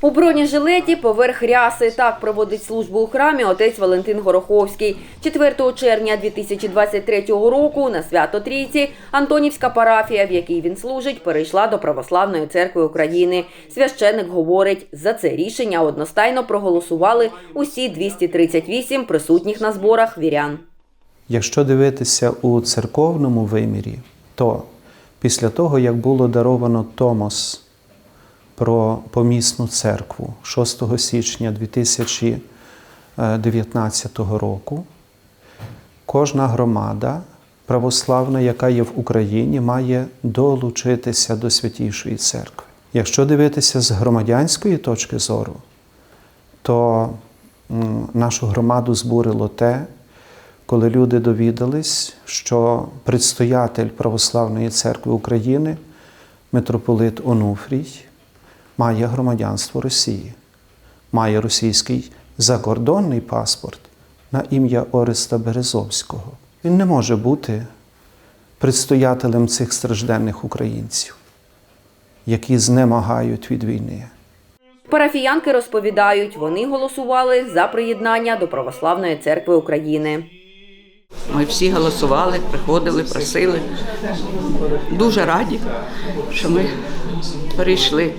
У бронежилеті поверх ряси так проводить службу у храмі отець Валентин Гороховський. 4 червня 2023 року на свято Трійці Антонівська парафія, в якій він служить, перейшла до Православної церкви України. Священник говорить, за це рішення одностайно проголосували усі 238 присутніх на зборах вірян. Якщо дивитися у церковному вимірі, то після того, як було даровано Томос про помісну церкву 6 січня 2019 року, кожна громада православна, яка є в Україні, має долучитися до Святішої церкви. Якщо дивитися з громадянської точки зору, то нашу громаду збурило те, коли люди довідались, що предстоятель Православної церкви України, митрополит Онуфрій, має громадянство Росії, має російський закордонний паспорт на ім'я Ореста Березовського. Він не може бути предстоятелем цих стражденних українців, які знемагають від війни. Парафіянки розповідають, вони голосували за приєднання до Православної церкви України. Ми всі голосували, приходили, просили. Дуже раді, що ми перейшли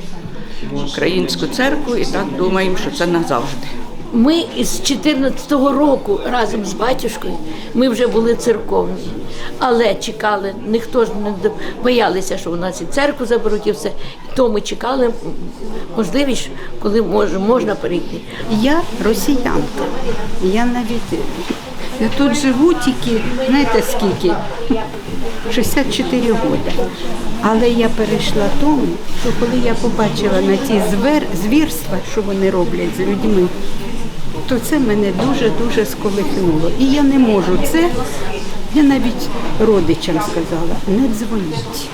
українську церкву і так думаємо, що це назавжди. Ми із 14-го року разом з батюшкою ми вже були церковні, але чекали, ніхто ж не боялися, що у нас і церкву заберуть, і все. То ми чекали можливість, коли мож, можна перейти. Я росіянка. Я навіть я тут живу тільки, знаєте скільки? 64 роки. Але я перейшла тому, що коли я побачила на ті звірства, що вони роблять з людьми, то це мене дуже-дуже сколихнуло. І я не можу це, я навіть родичам сказала, не дзвоніть.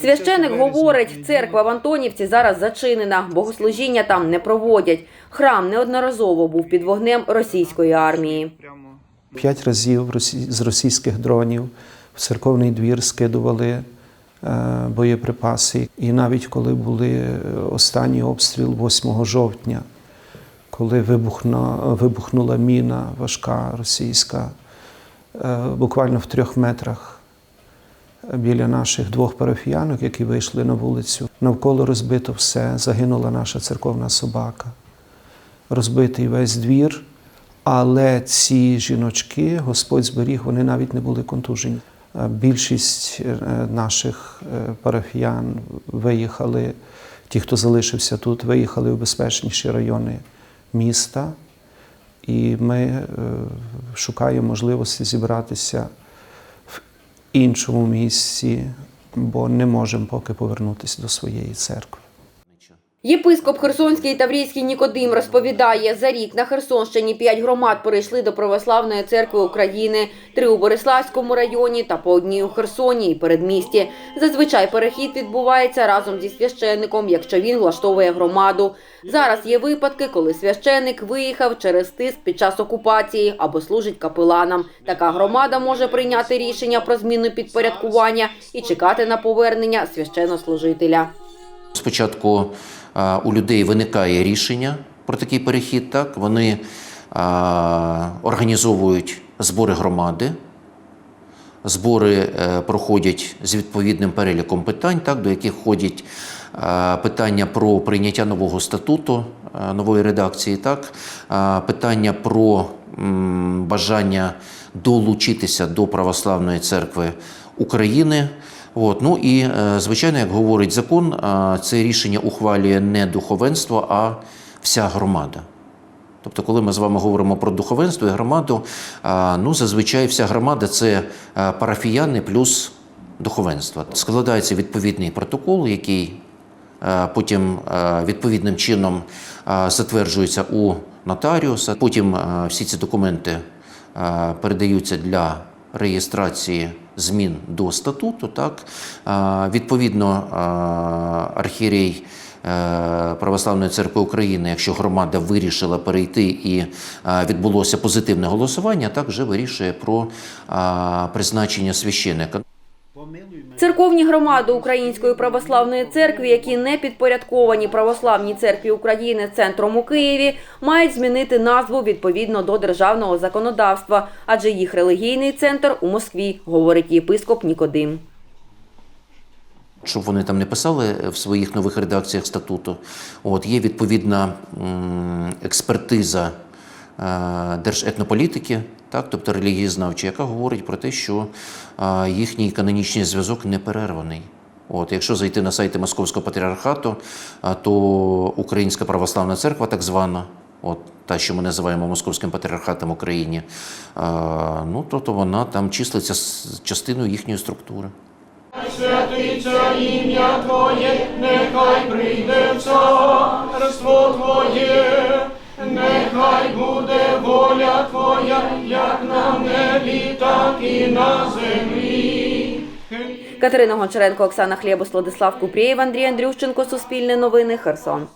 Священик говорить, церква в Антонівці зараз зачинена, богослужіння там не проводять. Храм неодноразово був під вогнем російської армії. П'ять разів з російських дронів в церковний двір скидували е, боєприпаси. І навіть коли були е, останній обстріл 8 жовтня, коли вибухнула міна важка російська, е, буквально в трьох метрах біля наших двох парафіянок, які вийшли на вулицю, навколо розбито все, загинула наша церковна собака розбитий весь двір, але ці жіночки, Господь зберіг, вони навіть не були контужені. Е, Більшість е, наших е, парафіян виїхали, ті, хто залишився тут, виїхали в безпечніші райони міста. І ми шукаємо можливості зібратися іншому місці, бо не можемо поки повернутися до своєї церкви. Єпископ Херсонський Таврійський Нікодим розповідає, за рік на Херсонщині п'ять громад перейшли до Православної церкви України, три у Бориславському районі та по одній у Херсоні і передмісті. Зазвичай перехід відбувається разом зі священником, якщо він влаштовує громаду. Зараз є випадки, коли священник виїхав через тиск під час окупації або служить капеланом. Така громада може прийняти рішення про зміну підпорядкування і чекати на повернення священнослужителя. Спочатку у людей виникає рішення про такий перехід. Так? Вони організовують збори громади. Збори е, проходять з відповідним переліком питань, так, до яких входять питання про прийняття нового статуту, е, нової редакції, так, питання про бажання долучитися до Православної церкви України. От, ну і, е, звичайно, як говорить закон, е, це рішення ухвалює не духовенство, а вся громада. Тобто, коли ми з вами говоримо про духовенство і громаду, ну зазвичай вся громада це парафіяни плюс духовенство. Складається відповідний протокол, який потім відповідним чином затверджується у нотаріуса. Потім всі ці документи передаються для реєстрації змін до статуту. Так? Відповідно, архірій е, Православної церкви України, якщо громада вирішила перейти і відбулося позитивне голосування, так вже вирішує про призначення священика. Церковні громади Української православної церкви, які не підпорядковані православній церкві України центром у Києві, мають змінити назву відповідно до державного законодавства, адже їх релігійний центр у Москві, говорить єпископ Нікодим. щоб вони там не писали в своїх нових редакціях статуту. От є відповідна експертиза держетнополітики, так, тобто релігієзнавча, яка говорить про те, що е, їхній канонічний зв'язок не перерваний. От, якщо зайти на сайти Московського патріархату, то Українська православна церква, так звана, от та, що ми називаємо Московським патріархатом України, а, ну, то, то вона там числиться частиною їхньої структури. святиться ім'я Твоє, нехай прийде в царство Твоє, нехай буде воля Твоя, як на небі, так і на землі. Катерина Гончаренко, Оксана Хлєбус, Владислав Купрієв, Андрій Андрющенко, Суспільне новини, Херсон.